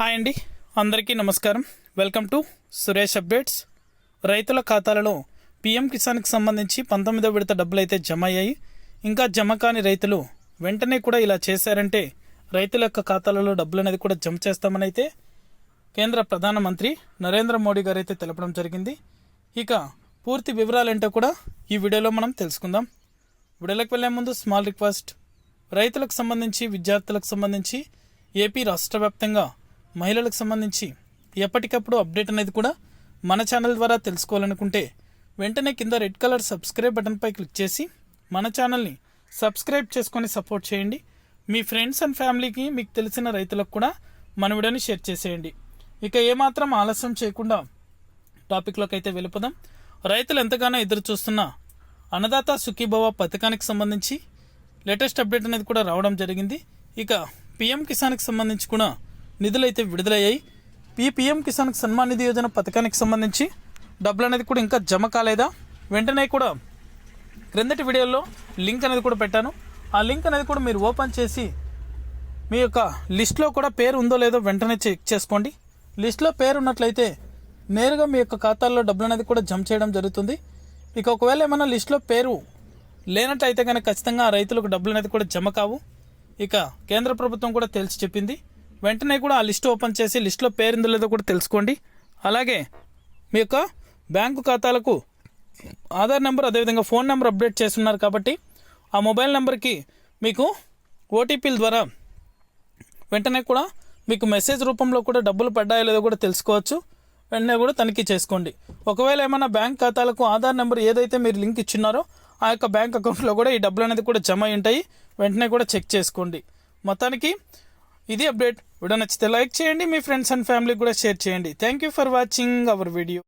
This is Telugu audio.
హాయ్ అండి. అందరికీ నమస్కారం. Welcome to Suresh updates. రైతుల ఖాతాలలో పిఎం కిసాన్కి సంబంధించి పంతొమ్మిదో విడత డబ్బులు అయితే జమ అయ్యాయి ఇంకా జమ కాని రైతులు వెంటనే కూడా ఇలా చేశారంటే రైతుల యొక్క ఖాతాలలో డబ్బులు అనేది కూడా జమ చేస్తామని అయితే కేంద్ర ప్రధానమంత్రి నరేంద్ర మోడీ గారు అయితే తెలపడం జరిగింది. ఇక పూర్తి వివరాలేంటో కూడా ఈ వీడియోలో మనం తెలుసుకుందాం. వీడియోలోకి వెళ్ళే ముందు స్మాల్ రిక్వెస్ట్. రైతులకు సంబంధించి విద్యార్థులకు సంబంధించి ఏపీ రాష్ట్ర వ్యాప్తంగా మహిళలకు సంబంధించి ఎప్పటికప్పుడు అప్డేట్ అనేది కూడా మన ఛానల్ ద్వారా తెలుసుకోవాలనుకుంటే వెంటనే కింద రెడ్ కలర్ సబ్స్క్రైబ్ బటన్పై క్లిక్ చేసి మన ఛానల్ని సబ్స్క్రైబ్ చేసుకొని సపోర్ట్ చేయండి. మీ ఫ్రెండ్స్ అండ్ ఫ్యామిలీకి మీకు తెలిసిన రైతులకు కూడా మన వీడియోని షేర్ చేసేయండి. ఇక ఏమాత్రం ఆలస్యం చేయకుండా టాపిక్లోకి అయితే వెళ్ళిపోదాం. రైతులు ఎంతగానో ఎదురు చూస్తున్న అన్నదాత సుఖీభవ పథకానికి సంబంధించి లేటెస్ట్ అప్డేట్ అనేది కూడా రావడం జరిగింది. ఇక పిఎం కిసాన్కి సంబంధించి కూడా నిధులు అయితే విడుదలయ్యాయి. ఈ పిఎం కిసాన్ సన్మాన్ నిధి యోజన పథకానికి సంబంధించి డబ్బులు అనేది కూడా ఇంకా జమ కాలేదా? వెంటనే కూడా క్రిందటి వీడియోలో లింక్ అనేది కూడా పెట్టాను. ఆ లింక్ అనేది కూడా మీరు ఓపెన్ చేసి మీ యొక్క లిస్ట్లో కూడా పేరు ఉందో లేదో వెంటనే చెక్ చేసుకోండి. లిస్ట్లో పేరు ఉన్నట్లయితే నేరుగా మీ యొక్క ఖాతాల్లో డబ్బులు అనేది కూడా జమ చేయడం జరుగుతుంది. ఇక ఒకవేళ ఏమైనా లిస్ట్లో పేరు లేనట్టయితే కనుక ఖచ్చితంగా ఆ రైతులకు డబ్బులు అనేది కూడా జమ కావు. ఇక కేంద్ర ప్రభుత్వం కూడా తెలిసి చెప్పింది. వెంటనే కూడా ఆ లిస్ట్ ఓపెన్ చేసి లిస్ట్లో పేరుందో లేదో కూడా తెలుసుకోండి. అలాగే మీ యొక్క బ్యాంకు ఖాతాలకు ఆధార్ నెంబర్ అదేవిధంగా ఫోన్ నెంబర్ అప్డేట్ చేస్తున్నారు కాబట్టి ఆ మొబైల్ నెంబర్కి మీకు ఓటీపీల ద్వారా వెంటనే కూడా మీకు మెసేజ్ రూపంలో కూడా డబ్బులు పడ్డాయో లేదో కూడా తెలుసుకోవచ్చు. వెంటనే కూడా తనిఖీ చేసుకోండి. ఒకవేళ ఏమైనా బ్యాంక్ ఖాతాలకు ఆధార్ నెంబర్ ఏదైతే మీరు లింక్ ఇచ్చున్నారో ఆ యొక్క బ్యాంక్ అకౌంట్లో కూడా ఈ డబ్బులు అనేది కూడా జమ అయి ఉంటాయి. వెంటనే కూడా చెక్ చేసుకోండి. మొత్తానికి ఇది అప్డేట్. వీడియో నచ్చితే లైక్ చేయండి మీ ఫ్రెండ్స్ అండ్ ఫ్యామిలీకి కూడా షేర్ చేయండి. Thank you for watching our video